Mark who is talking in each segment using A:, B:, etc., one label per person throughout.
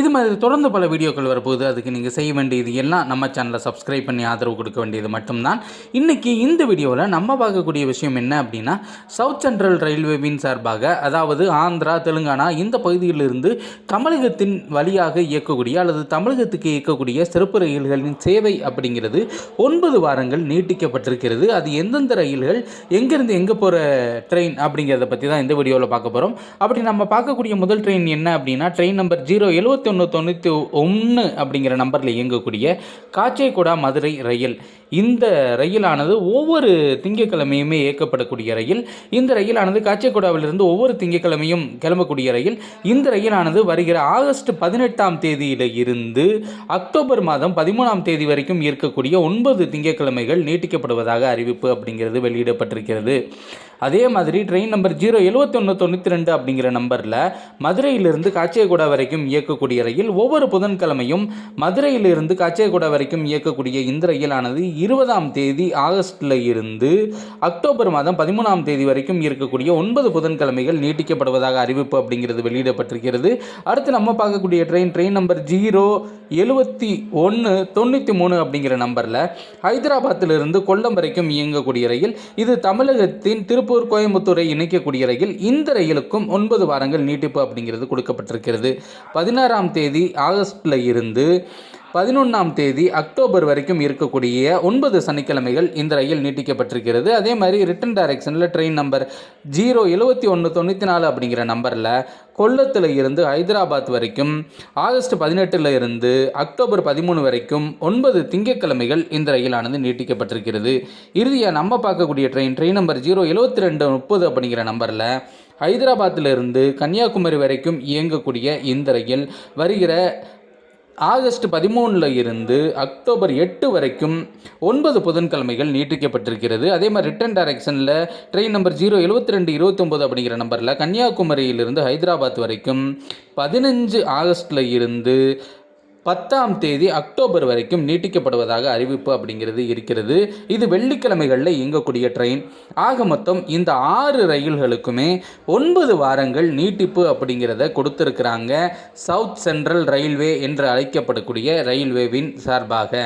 A: இது மாதிரி தொடர்ந்து பல வீடியோக்கள் வரப்போகுது. அதுக்கு நீங்கள் செய்ய வேண்டியது எல்லாம் நம்ம சேனலை சப்ஸ்கிரைப் பண்ணி ஆதரவு கொடுக்க வேண்டியது மட்டும்தான். இன்றைக்கி இந்த வீடியோவில் நம்ம பார்க்கக்கூடிய விஷயம் என்ன அப்படின்னா சவுத் சென்ட்ரல் ரயில்வேவின் சார்பாக அதாவது ஆந்திரா தெலுங்கானா இந்த பகுதியிலிருந்து தமிழகத்தின் வழியாக இயக்கக்கூடிய அல்லது தமிழகத்துக்கு இயக்கக்கூடிய சிறப்பு ரயில்களின் சேவை அப்படிங்கிறது ஒன்பது வாரங்கள் நீட்டிக்கப்பட்டிருக்கிறது. அது எந்தெந்த ரயில்கள் எங்கேருந்து எங்கே போகிற ட்ரெயின் அப்படிங்கிறத பற்றி தான் இந்த வீடியோவில் பார்க்க போகிறோம் அப்படி நம்ம பார்க்கக்கூடிய முதல் ட்ரெயின் என்ன அப்படின்னா ட்ரெயின் நம்பர் ஜீரோ எழுபத்தி ஒன்று தொண்ணூற்றி ஒன்று அப்படிங்கிற நம்பரில் இயங்கக்கூடிய காச்சேகுடா மதுரை ரயில். இந்த ரயிலானது ஒவ்வொரு திங்கட்கிழமையுமே இயக்கப்படக்கூடிய ரயில். இந்த ரயிலானது காச்சேகுடாவிலிருந்து ஒவ்வொரு திங்கட்கிழமையும் கிளம்பக்கூடிய ரயில். இந்த ரயிலானது வருகிற ஆகஸ்ட் பதினெட்டாம் தேதியில் இருந்து அக்டோபர் மாதம் பதிமூணாம் தேதி வரைக்கும் இருக்கக்கூடிய ஒன்பது திங்கட்கிழமைகள் நீட்டிக்கப்படுவதாக அறிவிப்பு அப்படிங்கிறது வெளியிடப்பட்டிருக்கிறது. அதே மாதிரி ட்ரெயின் நம்பர் ஜீரோ எழுபத்தி ஒன்று தொண்ணூற்றி ரெண்டு அப்படிங்கிற நம்பரில் மதுரையிலிருந்து காச்சேகுடா வரைக்கும் இயக்கக்கூடிய ரயில் ஒவ்வொரு புதன்கிழமையும் மதுரையிலிருந்து காச்சேகுடா வரைக்கும் இயக்கக்கூடிய இந்த ரயிலானது இருபதாம் தேதி ஆகஸ்டில் இருந்து அக்டோபர் மாதம் பதிமூணாம் தேதி வரைக்கும் இருக்கக்கூடிய ஒன்பது புதன்கிழமைகள் நீட்டிக்கப்படுவதாக அறிவிப்பு அப்படிங்கிறது வெளியிடப்பட்டிருக்கிறது. அடுத்து நம்ம பார்க்கக்கூடிய ட்ரெயின் ட்ரெயின் நம்பர் ஜீரோ எழுபத்தி ஒன்று தொண்ணூற்றி மூணு அப்படிங்கிற நம்பரில் ஹைதராபாத்திலிருந்து கொல்லம் வரைக்கும் இயங்கக்கூடிய ரயில் இது தமிழகத்தின் திருப்பூர் கோயம்புத்தூரை இணைக்கக்கூடிய ரயில் இந்த ரயிலுக்கும் ஒன்பது வாரங்கள் நீட்டிப்பு அப்படிங்கிறது கொடுக்கப்பட்டிருக்கிறது. பதினாறாம் தேதி ஆகஸ்டில் இருந்து பதினொன்றாம் தேதி அக்டோபர் வரைக்கும் இருக்கக்கூடிய ஒன்பது சனிக்கிழமைகள் இந்த ரயில் நீட்டிக்கப்பட்டிருக்கிறது. அதே மாதிரி ரிட்டன் டைரக்ஷனில் ட்ரெயின் நம்பர் ஜீரோ எழுபத்தி ஒன்று தொண்ணூற்றி நாலு அப்படிங்கிற நம்பரில் கொல்லத்தில் இருந்து ஹைதராபாத் வரைக்கும் ஆகஸ்ட் பதினெட்டில் இருந்து அக்டோபர் பதிமூணு வரைக்கும் ஒன்பது திங்கட்கிழமைகள் இந்த ரயிலானது நீட்டிக்கப்பட்டிருக்கிறது. இறுதியாக நம்ம பார்க்கக்கூடிய ட்ரெயின் ட்ரெயின் நம்பர் ஜீரோ எழுபத்தி ரெண்டு முப்பது அப்படிங்கிற நம்பரில் ஹைதராபாத்திலிருந்து கன்னியாகுமரி வரைக்கும் இயங்கக்கூடிய இந்த ரயில் வருகிற ஆகஸ்ட் பதிமூணில் இருந்து அக்டோபர் எட்டு வரைக்கும் ஒன்பது புதன்கிழமைகள் நீட்டிக்கப்பட்டிருக்கிறது. அதே மாதிரி ரிட்டன் டைரக்ஷனில் ட்ரெயின் நம்பர் ஜீரோ எழுபத்தி ரெண்டு இருபத்தொம்போது அப்படிங்கிற நம்பரில் கன்னியாகுமரியிலிருந்து ஹைதராபாத் வரைக்கும் பதினஞ்சு ஆகஸ்டில் இருந்து பத்தாம் தேதி அக்டோபர் வரைக்கும் நீட்டிக்கப்படுவதாக அறிவிப்பு அப்படிங்கிறது இருக்கிறது. இது வெள்ளிக்கிழமைகளில் இயங்கக்கூடிய ட்ரெயின் ஆக மொத்தம் இந்த ஆறு ரயில்களுக்குமே ஒன்பது வாரங்கள் நீட்டிப்பு அப்படிங்கிறத கொடுத்துருக்குறாங்க. சவுத் சென்ட்ரல் ரயில்வே என்று அழைக்கப்படக்கூடிய ரயில்வேவின் சார்பாக.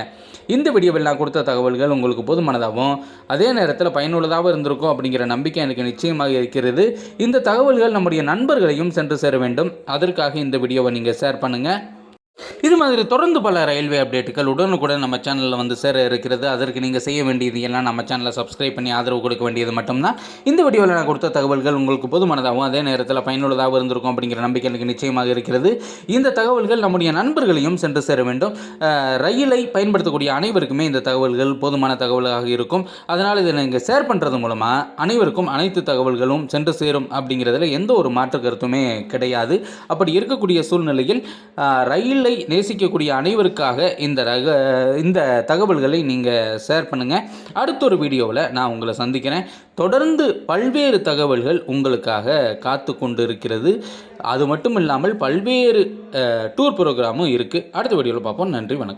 A: இந்த வீடியோவில் நான் கொடுத்த தகவல்கள் உங்களுக்கு போதுமானதாகவும் அதே நேரத்தில் பயனுள்ளதாகவும் இருந்திருக்கும் அப்படிங்கிற நம்பிக்கை எனக்கு நிச்சயமாக இருக்கிறது. இந்த தகவல்கள் நம்முடைய நண்பர்களையும் சென்று சேர வேண்டும். அதற்காக இந்த வீடியோவை நீங்கள் ஷேர் பண்ணுங்கள் இது மாதிரி தொடர்ந்து பல ரயில்வே அப்டேட்டுகள் உடனுக்குடன் நம்ம சேனலில் வந்து சேர இருக்கிறது. அதற்கு நீங்கள் செய்ய வேண்டியது எல்லாம் நம்ம சேனலை சப்ஸ்கிரைப் பண்ணி ஆதரவு கொடுக்க வேண்டியது மட்டும்தான். இந்த வீடியோவில் நான் கொடுத்த தகவல்கள் உங்களுக்கு போதுமானதாகவும் அதே நேரத்தில் பயனுள்ளதாகவும் இருந்திருக்கும் அப்படிங்கிற நம்பிக்கை எனக்கு நிச்சயமாக இருக்கிறது. இந்த தகவல்கள் நம்முடைய நண்பர்களையும் சென்று சேர வேண்டும். ரயிலை பயன்படுத்தக்கூடிய அனைவருக்குமே இந்த தகவல்கள் போதுமான தகவலாக இருக்கும். அதனால் இதை நீங்கள் ஷேர் பண்ணுறது மூலமாக அனைவருக்கும் அனைத்து தகவல்களும் சென்று சேரும் அப்படிங்கிறதுல எந்த ஒரு மாற்று கருத்துமே கிடையாது. அப்படி இருக்கக்கூடிய சூழ்நிலையில் ரயிலை நேசிக்கக்கூடிய அனைவருக்காக இந்த ரக இந்த தகவல்களை நீங்கள் ஷேர் பண்ணுங்கள் அடுத்த ஒரு வீடியோவில் நான் உங்களை சந்திக்கிறேன். தொடர்ந்து பல்வேறு தகவல்கள் உங்களுக்காக காத்து கொண்டு இருக்கிறது அது மட்டும் இல்லாமல் பல்வேறு டூர் ப்ரோக்ராமும் இருக்குது அடுத்த வீடியோவில் பார்ப்போம். நன்றி வணக்கம்.